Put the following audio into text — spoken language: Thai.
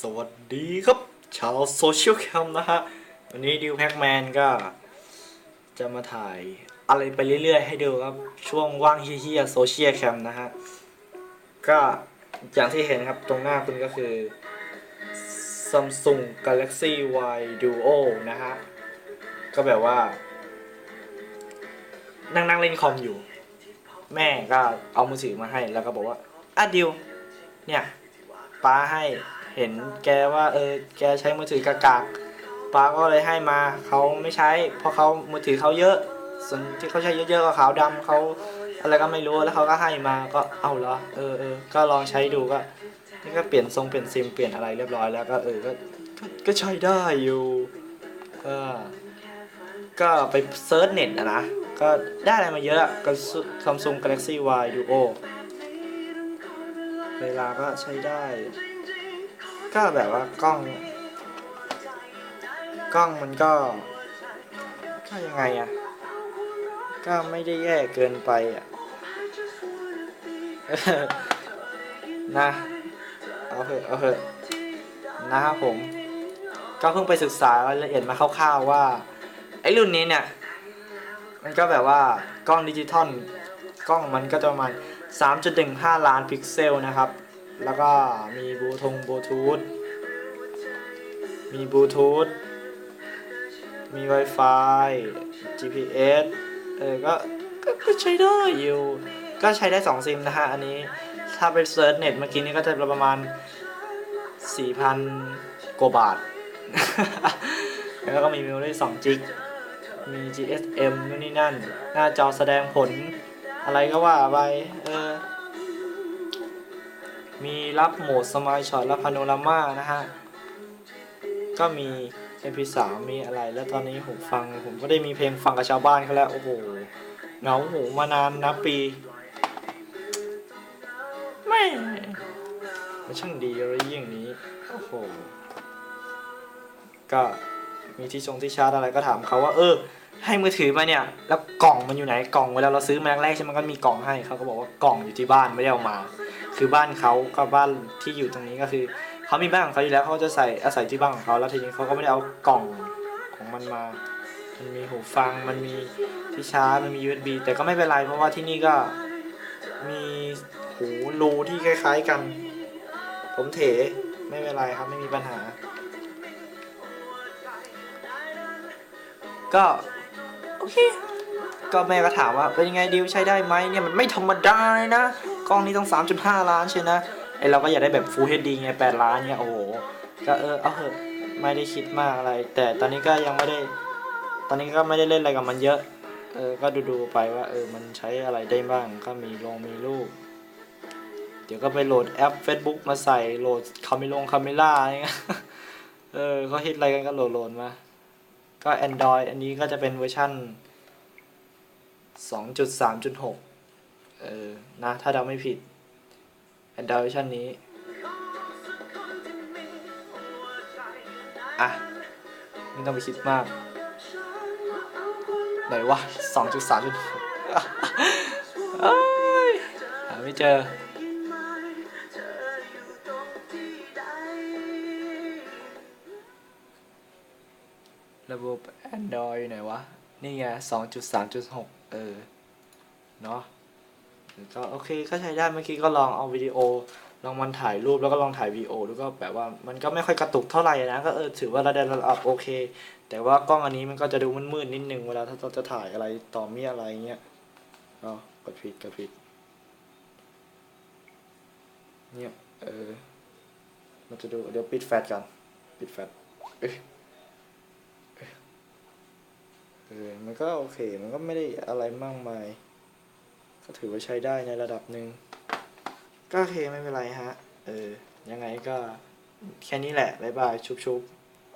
สวัสดีครับ ชาวโซเชียลแคมนะฮะ วันนี้ดิวแพ็กแมนก็ จะมาถ่ายอะไรไปเรื่อยๆ ให้ดูครับ ช่วงว่างเฮี้ยๆโซเชียลแคมนะฮะ ก็อย่างที่เห็นครับตรงหน้าคุณก็คือ Samsung Galaxy Y Duo นะฮะ ก็แบบว่า นั่งนั่งๆเล่นคอมอยู่ แม่ก็เอามือถือมาให้แล้วก็บอกว่าอะดิวเนี่ยป้าให้ เห็นแกว่าเออแกใช้มือถือกากากป้าก็เลยให้มาเขาไม่ใช้ เพราะเขามือถือเขาเยอะ ส่วนที่เขาใช้เยอะๆก็ขาวดำเขาอะไรก็ไม่รู้แล้วเขาก็ให้มาก็เอาเหรอเออเออก็ลองใช้ดูก็นี่ก็เปลี่ยนทรงเปลี่ยนซิมเปลี่ยนอะไรเรียบร้อยแล้วก็เออก็ก็ใช้ได้อยู่เออก็ไปเซิร์ชเน็ตอะนะก็ได้อะไรมาเยอะอะก็ซัมซุง Galaxy Y Duo เวลาก็ใช้ได้ ก็แบบว่ากล้อง กล้องมันก็ ก็ยังไงอะก็ไม่ได้แย่เกินไปอะนะเอาเถอะเอาเถอะนะครับผม ก็เพิ่งไปศึกษารายละเอียดมาคร่าวๆว่า ไอ้รุ่นนี้เนี่ย มันก็แบบว่ากล้องดิจิตอลกล้องมันก็จะประมาณ3.15 ล้านพิกเซลนะครับ แล้วก็มีบลูทงบลูทูธมีบลูทูธมี Wi-Fi GPS เออก็ก็ก็ใช้ได้อยู่ ก็ใช้ได้ 2 ซิมนะฮะ อันนี้ถ้าไปเซิร์ชเน็ตเมื่อกี้นี้ก็จะประมาณ 4,000 กว่าบาท แล้วก็มี memory 2จิก มี GSM นู่นนี่นั่น หน้าจอแสดงผล อะไรก็ว่าไป เออ มีรับโหมดสมายช็อตและพาโนรามานะฮะ ก็มี MP3 มีอะไร แล้วตอนนี้ผมฟัง ผมก็ได้มีเพลงฟังกับชาวบ้านเขาแล้ว โอ้โหเหงาหูมานานนับปี ไม่มันช่างดีอะไรอย่างนี้ โอ้โห ก็มีที่ชงที่ชาร์จอะไรก็ถามเขาว่าเออ ให้มือถือมาเนี่ย แล้วกล่องมันอยู่ไหนกล่องเวลาเราซื้อมาแรกใช่ไหมก็มีกล่องให้เขาก็บอกว่ากล่องอยู่ที่บ้านไม่ได้เอามา คือบ้านเขากับบ้านที่อยู่ตรงนี้ก็คือเขามีบ้านของเขาอยู่แล้วเขาจะใส่อาศัยที่บ้านของเขาแล้วทีนี้เขาก็ไม่ได้เอากล่องของมันมา มันมีหูฟังมันมีที่ชาร์จมันมี USB แต่ก็ไม่เป็นไรเพราะว่าที่นี่ก็มีหูรูที่คล้าย ๆกัน ผมเถไม่เป็นไรครับไม่มีปัญหา ก็โอเคก็แม่ก็ถามว่าเป็นยังไงดิวใช้ได้ไหมเนี่ยมันไม่ธรรมดาเลยนะ ล้องนี้ต้อง 3.5 ล้านใช่นะไอเราก็อยากได้แบบ Full HD ไง8ล้านเนี่ยโอ้โหก็เออเอาเถอะไม่ได้คิดมากอะไร แต่ตอนนี้ก็ยังไม่ได้ ตอนนี้ก็ไม่ได้เล่นอะไรกับมันเยอะ เออก็ดูๆไปว่าเออมันใช้อะไรได้บ้างก็มีลงมีรูปเดี๋ยวก็ไปโหลดแอป Facebook มาใส่โหลดคามิลงคาเมล่าอะไรเงี้ยเออเขาฮิตอะไรกันก็โหลดโหลดมา ก็ Android อันนี้ก็จะเป็นเวอร์ชั่น2.3.6 เออ นะ ถ้าเดาไม่ผิด Android เวอร์ชันนี้ อะ ไม่ต้องไปคิดมาก ไหนวะ2.3.6เอ้ยหาไม่เจอ ระบบ Android อยู่ไหนวะ นี่ไง2.3.6เออ เนาะ ก็โอเคก็ใช้ได้เมื่อกี้ก็ลองเอาวิดีโอ ลองมันถ่ายรูปแล้วก็ลองถ่ายวีโอแล้วก็แบบว่ามันก็ไม่ค่อยกระตุกเท่าไหร่นะก็เออถือว่าระดับระดับโอเค แต่ว่ากล้องอันนี้มันก็จะดูมืดๆนิดนึงเวลาถ้าเราจะถ่ายอะไรต่อมีอะไรเงี้ยอ๋อกดผิดกดผิดเนี่ยเออมันจะดูเดี๋ยวปิดแฟลชก่อนปิดแฟลชเอ้ยเออมันก็โอเคมันก็ไม่ได้อะไรมากมาย ถือว่าใช้ได้ในระดับหนึ่งก็โอเคไม่เป็นไรฮะ เออ ยังไงก็แค่นี้แหละ บ๊ายบาย ชุบๆ